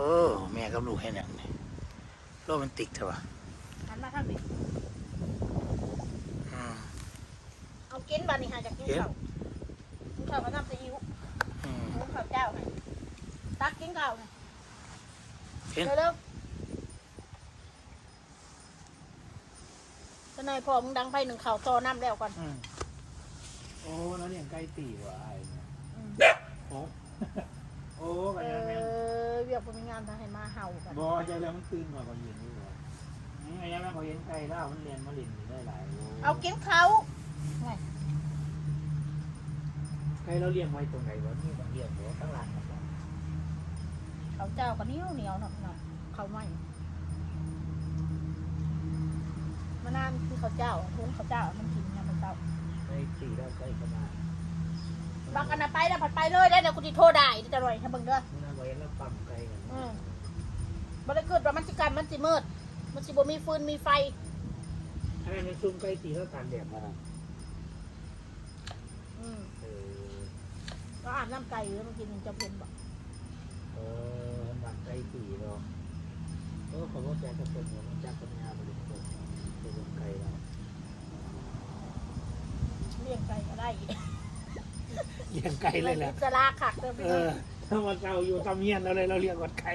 อแม่กับลูกให้เนี่ยโรแมนติกเถอะวะหันมาทางนี้อืมเอากินบานี่หาจากกินข้าวกินข้าวกับน้ำซีอิ๊วอืมหมูข้าวเจ้าให้ตักกินข้าวให้เห็นเร็วๆจะนายพอมึงดังไฟหนึ่งข่าวโตน้ำแล้วก่อนอืมโอ้แล้วเนี่ยใกล้ตีว่ะไอ้เนี่ยอืมโอ้โอ้กัเอนยังไง อเวียกผมมีงานทางให้มาเห่ากันบอใจแล้วมันตื่นกว่าเขาเย็นอยู่ว่ะอืมไอ้ยังแม่เขาเย็นไกลแล้วมันเรียนมาเรียนอยู่ได้หลายโเอากินเขาไงไกลเราเลี้ยงไว้ตรงไหนวะนี่บางเลี้ยงหัวข้างหลังครับผมเขาเจ้าก็เหนียวเหนียวหน่อยหน่อยเขาไม่มานานคือเขาเจ้าทุงเขาเจ้ามันกินเนี่ยมันเจ้าไม่ตีแล้วใกล้เข้ามาบักอันนั้นไปแล้วผัดไปเลยได้เดี๋ยวกูจะโทษได้เดี๋ยวจะรอยให้เบิ่งเด้อ เมื่อนั้นเขาเห็นแล้วปั๊มไกลกันอืมบ่ได้เกิดว่ามันสิกันมันสิมืด มันสิบ่มีฟืนมีไฟถ้าในซุ่มใกล้ตีแล้วตากแดดมาอืมเออก็อาบน้ำไก่แล้วมันกินมันจะเพ็นบ่เออมันใกล้ตีเนาะเออเขาบอกแจกกระตุ้นมันจักปัญญาบริสุทธิ์เป็นไกลแล้วเลี้ยงไก่ก็ได้เลี้ยงไก่เลยแหละจะลาขักเด้อพี่เอน้ออง ถ้ามันเราอยู่ตำเยียนเราเลยเราเลี้ยงกดไก่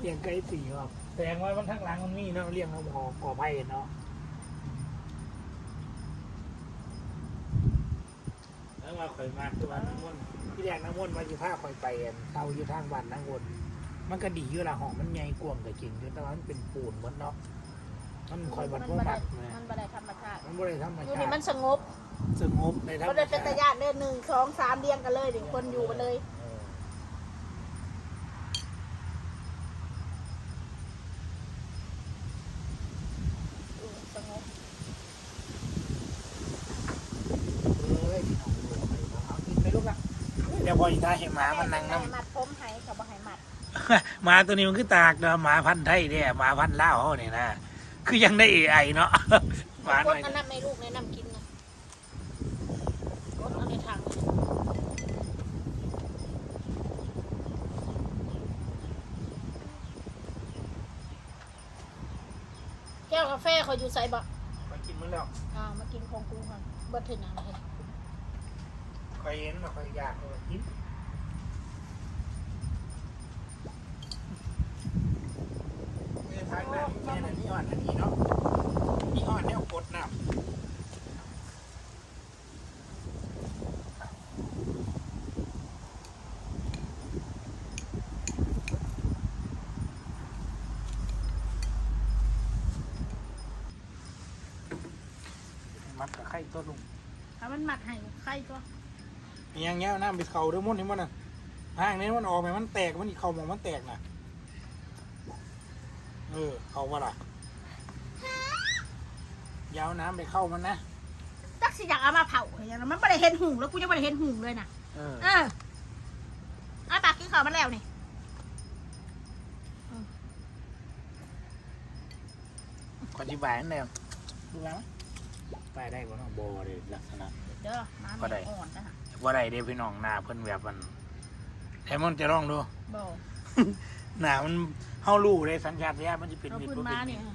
เลี้ยงไก่ตีครับแสดงว่ามันทั้งหลังมันมีเนาะเลี้ยงเอาหอก่อไผ่เนาะแล้วมาข่อยมาตัวน้ำมนต์ที่แรกน้ำมนต์มาอยู่ท่าข่อยไปอันเตาอยู่ทางบ้านน้ำมนต์มันก็ดีอยู่ละห้องมันใหญ่กว้างก็จริงอยู่แต่ว่ามันเป็นปูนหมดเนาะมันข่อยบัดมันบ่บ่ได้มักนะมันบ่ได้ธรรมชาติมันบ่ได้ธรรมอยู่ชานี่มันติสงบสงบในธรรมบ่ได้เป็นชาตาติญาติเด้อหนึ่งสองสามเรียงกันเลยเดี๋ยวคนอยู่กันเลย เออ เออสงบ เอ้ยพี่น้องดูเอากินไปลูกละเดี๋ ยวพออีกท่าเห็นหมามันนั่งน้ให้มัดผมให้กับบ่ให้มัดำหมาตัวนี้มันคือตากเนาะหมาพันธุ์ไทยเนี่ยหมาพันธุ์ลาวเขาเนี่ยนะคือยังได้เอไอเนาะ หมาหกน่ดอยอันนั้นให้ลูกแนะนำกินนะกดเอาในถังแก้วกาแฟเขาอยู่ใส่บ่มากินมึงแล้วอ่ามากินของกูก่อนเบิดถึงยังไงคอยเห็นคอยอยากเอามากิน เมื่อทางนั้นแม่น่ะนี่อ่อนอันนี้เนาะนี่อ่อนเนี่ยกดน้ำมัดกับไข่ตัวลุงถ้ามันหมัดให้ไข่ตัวมีอย่างเงี้ยน้ำไปเข่าเด้วยมุ่นนี่มันน่ะห่างนี้มันออกไปมันแตกมันอีกเข่าหมองมันแตกน่ะเออเข่าว่าล่ะอยาวน้ำไปเข้ามันนะจักสิอยากเอามาเผาอย่างนั้นมันไม่ได้เห็นหุงแล้วกูยังไม่ได้เห็นหุงเลยนะเออเอออาปากกินข้าวมันแล้วนี่ขออธิบายนั่นเองดูแล้วไปได้บ่เนาะบ่เลยลักษณะเด้อมาก็ได้แม่อ่อนนะฮะว่าได้เด้พี่น้องหน้าเพิ่นแบบมันแต่มันจะลองดูบ่หน้ามัน เฮารู้เลยสัญชาตญาณมันจะเป็นเรามิตรพื้นบ่เป็มานมิเนี่ยตร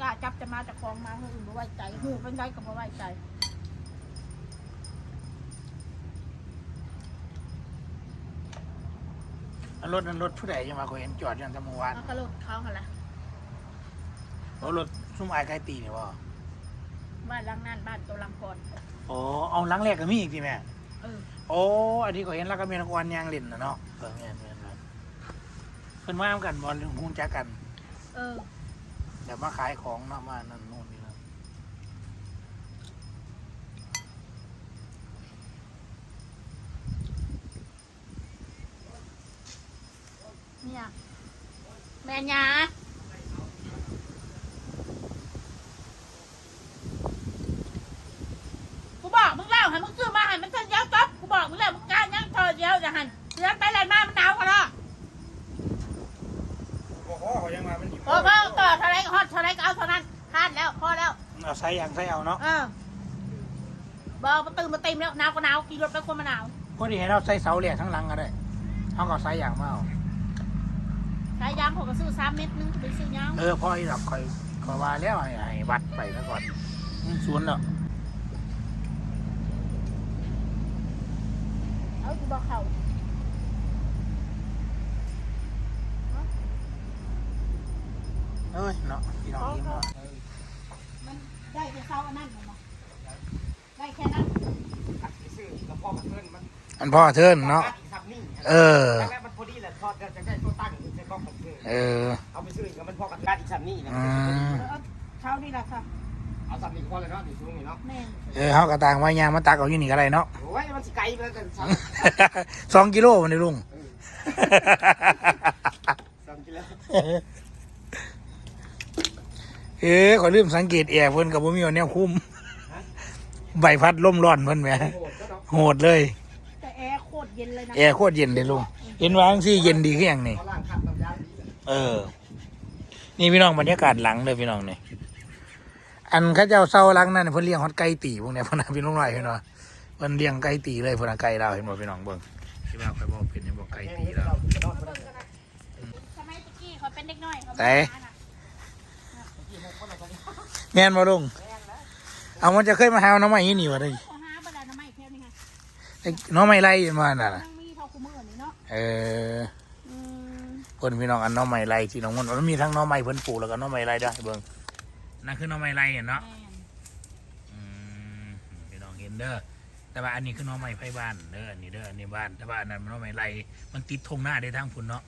กล้าจับจะมาจากคลองมาคนอื่นบ่ไว้ใจหูเป็นไรก็บ่ไว้ใจอันรถนั้นรถผู้ใดจะมาขอยเห็นจอดอย่างแตะเมื่อวานแล้วก็รถเขาหั่นละโอ้รถซุ่มอายไกลตีนี่บ่บ้านหลังนั้นบ้านตัวหลังก่อนโอ้เอาหลังแรกก็มีอีกทีแม่เออ โอ้อันนี้ก็เห็นแล้วก็มีนักวันยางเล่นนะเนาะเออแม่นแม่นแม่น เพิ่นมาทำกันบอลหุ้นจักกันเออเดี๋ยวมาขายของเนาะมานั่นนู่นนี่นะเนี่ยแม่ยากูบอกมึงแล้วให้มึงซื้อมาให้มันทันเดียวจบกูบอกมึงแล้วมึง ฮอตเท่าไรก็เอาเท่านั้นคาดแล้วพอแล้วเอาใส่อย่างใส่เอาเนาะเออบอกมาตื่นมาเต็มแล้วหนาวก็หนาวกี่รถไปคนมาหนาวพอดีเห็นเราใส่เสาเหลี่ยทั้งหลังก็ได้เขาก็ใส่อย่างมาเอาสายยางเขาก็ซื้อสามเม็ดนึงไปซื้อยางเออพ่อไอ้ดอกคอยคอยว่าแล้วให้ให้วัดไปซะก่อนอืมสวนแล้วเอาอยู่บ่เขา อ้ยเนาะพี่น้องยิ้มเนาะมันได้แค่เช้าอันนั้นเหรอบ่ได้แค่นั้นซื้อกับพ่อกับเพื่อนมันอันพ่อเทิร์นเนาะอีกคำนี่เออแรกมันพอดีแหละทอดจะได้ตัวตั้งใช้กล้องของเธอเออเอาไปซื้อกับมันพ่อกับการอีกคำนี่นะอืมเอาเช้านี่แหละค่ะเอาสามนี่พอเลยเนาะอยู่สูงนี่เนาะแม่นเออเฮากระต่างไว้ยางมาตักเอาอยู่นี่ก็ได้เนาะโอ้ยมันสิไกลไปแล้วกันสามสองกิโลมันได้ลุงสามกิโล เอ้ขอยลืมสังเกตแอร์เพิ่นกับบ่มีเอาแนวคุมใบพัดลมร้อนเพิ่นแหมโอ้โหก็เนาะโหดเลย แต่แอร์โคตรเย็นเลยนะแอร์โคตรเย็นเลยลุงเห็นว่าจังซี่เย็นดีคือหยังนี่เขาล่างขัดน้ำยาดีเลยเออ นี่พี่น้องบรรยากาศหลังเลยพี่น้องนี่อันเข้าเจ้าเศร้าหลังนั่นเพิ่นเลี้ยงฮอดไก่ตีพวกเนี้ยพนนะพี่น้องหน่อยพี่น้องเพิ่นเลี้ยงไก่ตีเลยพนนะไก่เราวเห็นบ่พี่น้องเบิ่งที่ว่าคอยบอกเป็นเห็นบ่ไก่ตีเราวสมัยตะกี้เขาเป็นเด็กน้อยเขาไหน แม่นบ่ลุงเอามันจะเคยมาหาน้องใหม่ยี่นี่วะเด้ยเขาหาบรรดาหน้ำไม้แค่นี้ไงไอ้น้องใหม่ไล่มาน่ะยังมีเท่าคู่มือนี่เนาะเอออืมเพิ่นพี่น้องอันน้องใหม่ไล่ที่น้องมันมันมีทั้งน้องใหม่เพิ่นปลูกแล้วก็น้องใหม่ไล่ด้วยเบิ่งนั่นคือน้องใหม่ไล่เนาะแม่นอืมพี่น้องเห็นเด้อแต่ว่าอันนี้คือหน้องไม้ไผ่บ้านเด้ออันนี้เด้ออันนี้บ้านแต่ว่าอันนั้นมันหน้องไม้ไรมันติดทงหน้าได้ทางพุ่นเนาะ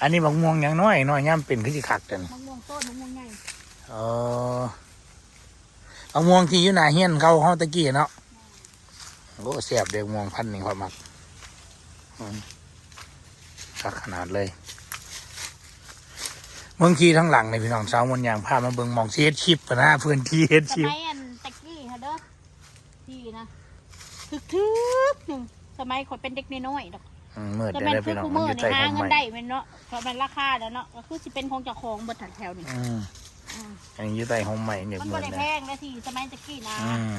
อืมอันนี้บักม่วงอย่างน้อยน้อยย่ำเป็นขึ้นสิคักกันมะม่วงต้นมะม่วงใหญ่อ๋อบักม่วงที่อยู่หน้าเฮียนเขาเฮาตะกี้เนาะโอ้เสียบเด็กม่วงพันธุ์นี่ความมักอืมคักขนาดเลยเมืองขี่ทั้งหลังในพี่น้องสาวมนต์ยางพามาเบิ่งหมองเสียดชิปปะนะเพื่อนที่เฮ็ดสชิปมัยอันตะกี้ฮะเด้อที่นะทึกทึกๆหนึ่งสมัยคนเป็นเด็กน้อยๆดอก อืมมืดแต่ได้มันเลยคืพี่อน้องคู่มันมืออยู่ใจนี่หาของเงินใหม่ได้แมันเนาะเพราะมันราคาแล้วเนาะก็คือสิเป็นของเจ้าของเบิดถังแถวนี่อืมอืมอันนี้อยู่ใต้ห้องใหม่เนี่ยมันเหมืบ่อนได้เลแพยงนะที่สมัยตะกี้นะอืม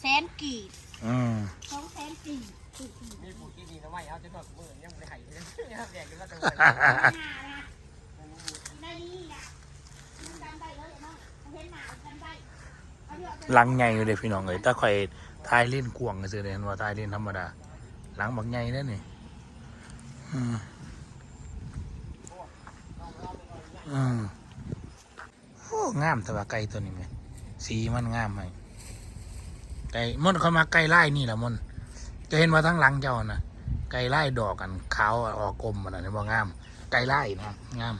แสนกีบอืมสองแสนกีบถูกมีผู้ที่ดีนะไม่เอาจะทอดมือยังไม่ได้ให้เลยแดงกันแล้วจังๆห้านะในนี้นะมันจำได้เลยเนาะเห็นหนาจำได้เอาเดี๋ยวเอาไปหลังใหญ่อยู่เลยพี่น้องเอ้ยถ้าใครทายเล่นกวางก็จะเรียนว่าทายเล่นธรรมดาหลังบักใหญ่นั่นนี่ อืมอืมโอ้งามแต่ว่าไก่ตัวนี้ไหมสีมันงามไหมไก่มดเขามาไก่ไล่นี่แหละมนจะเห็นว่าทั้งหลังเจ้านะไก่ไล่ดอกกันขาวออกกลมมันนะนี่บ่งาม ไก่ไล่นะงาม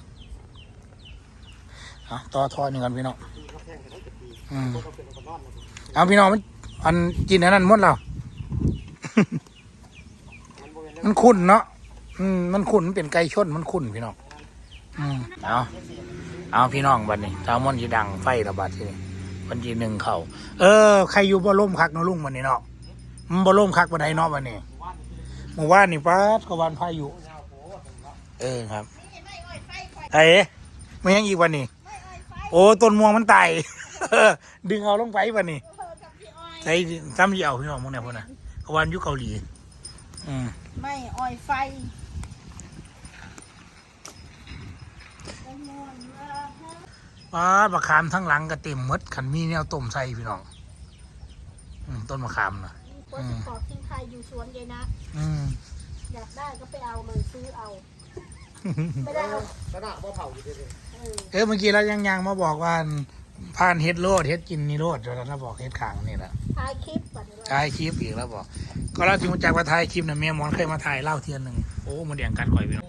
เอาต่อทอดหนี่งกันพี่น้องอืมเอาพี่น้องมันอันกินอันนั้นมดแล้วมันบริเวณมันขุ่นเนาะ อืมมันขุนมันเป็นไก่ชนมันขุนพี่น้องอืมเอาเอาพี่น้องบัดนี้ถ้ามอนจีดังไฟระบาดทีนี้วันจีหนึ่งเขาเออใครอยู่บ่ล่มคักเนาะลุงวันนี้เนาะมันบ่ล่มคักบันไดเนาะวันนี้เมื่อวานนี่ป้าดกวานพายุเออครับไอ้ไฟข่อยไม่ยังอีกวันนี้โอ้ต้นม่วงมันตายดึงเอาลงไปวันนี้เออกับพี่อ้อยใช้ซ้ำยี่เอาพี่น้องมึงเนี่ยพุ่นน่ะกวานยู่เกาหลีอืมไม่อ้อยไฟโอ้โหเออ ป้าดมะขามทั้งหลังก็เต็มหมดขันมีแนวต้มใส่พี่น้องอืมต้นมะขามนะเปิดสปอร์ตทิ้งไทยอยู่สวนเลยนะ อืมอยากได้ก็ไปเอาเลยซื้อเอา ไม่ได้เอาขนาดว่าเผาอยู่เลยเออเออเมื่อกี้เรายังยังมาบอกว่าผ่านเฮ็ดโลดเฮ็ดกินนี่โลดแล้วเราบอกเฮ็ดขางนี่แหละถ่ายคลิปก่อนเลยถ่ายคลิปอีกแล้วบอก ก็เราถึงจากว่าถ่ายคลิปนะเมียหมอนเคยมาถ่ายเล่าเทียนหนึ่งโอ้มันเดียงกัดข่อยพี่น้อง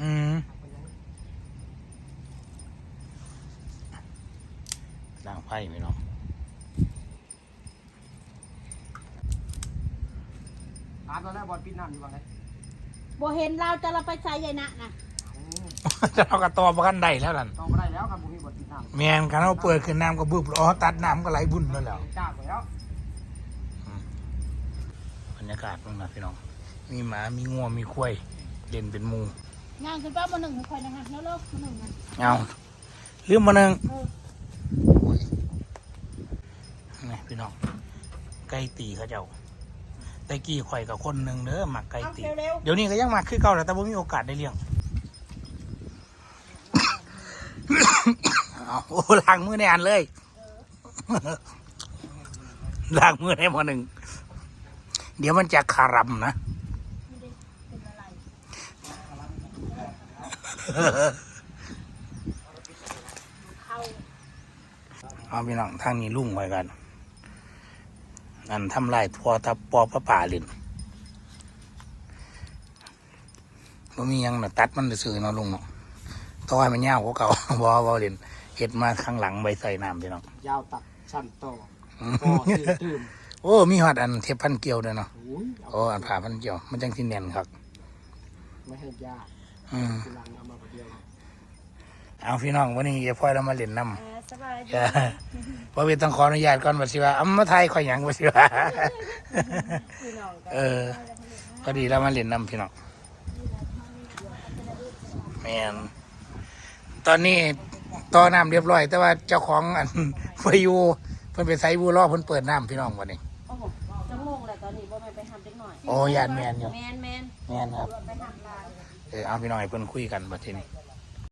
อืมด่าง ไฟพี่น้องถามตอนแรกบอลปิดน้ำอยู่ว่าไงโบเห็นเราจะเราไปใช้ยายนะนะจะเอากระตอประกันได้แล้วนั่นต้องไม่ได้แล้วครับผมมีบอลปิดน้ำแมนกันเอาเปิดขึ้นน้ำก็บึบอ๋อตัดน้ำก็ไหลบุญแล้วแหล้วจ้าไปแล้วบรรยากาศมันนะพี่น้อง มีหมา มีงัวมีควายเล่นเป็นหมูงานขึ้นป้ามาหนึ่งให้คอยนะคะแล้วเลิกมาหนึ่งนะเอาลืมมาหนึ่งเออ นี่พี่น้องไก่ตีเขาเจ้าแต่กี้ข่อยกับคนหนึ่งเด้อหมักไก่เอาตีเร็วเดี๋ยวนี้ก็ยังหมักคือเก่าแหล้วแต่บ่มีโอกาสได้เลี้ยง เอาโอ้ล้างมือในอันเลย ล้างมือในหมอหนึ่ง เดี๋ยวมันจะคารำนะเป็นอะไรเข้าเอาพี่น้องทางนี้ลุ่งไว้กัน อันทำลายทัวทับปอพระป่าลินบ่มีหยังน่ะตัดมันซื่อๆเนาะลุงเนาะต่อให้มันยาวกว่าเก่าบ่บ่เล่นเฮ็ดมาข้างหลังใบใส่น้ำพี่น้องยาวตักชั้นต่ออืก็มตื่นตื่นโอ้มีฮอดอันเทปพันเกี่ยวด้วยเนาะโอ้ยโอ้อันผ่าพันเกี่ยว มันจังที่แน่นครับไม่ให้ยากอืมทีหลังเอามาคนเดียวเอาพี่น้องวันนี้อย่าพ่อยเรามาเล่นน้ำอ่า สบายดีจ้าเพราะเวทต้องขออนุญาตก่อนว่าสิว่าอำมาไทยข่อยหยังว่าสิว่าพี่น้องกันเออพอดีเรามาเล่นน้ำพี่น้องแมนตอนนี้ต่อน้ำเรียบร้อย แต่ว่าเจ้าของอันไฟยูเพิ่นไปไซบูรอเพิ่นเปิดน้ำพี่น้องวันนี้โอ้โหจะงงเลยตอนนี้ว่ามันไปทำเล็กหน่อยโอ้ยานแมนอยู่แมนแมนแมนครับไปทำลานเออเอาพี่น้องให้เพิ่นคุยกันบัดทีนี้เ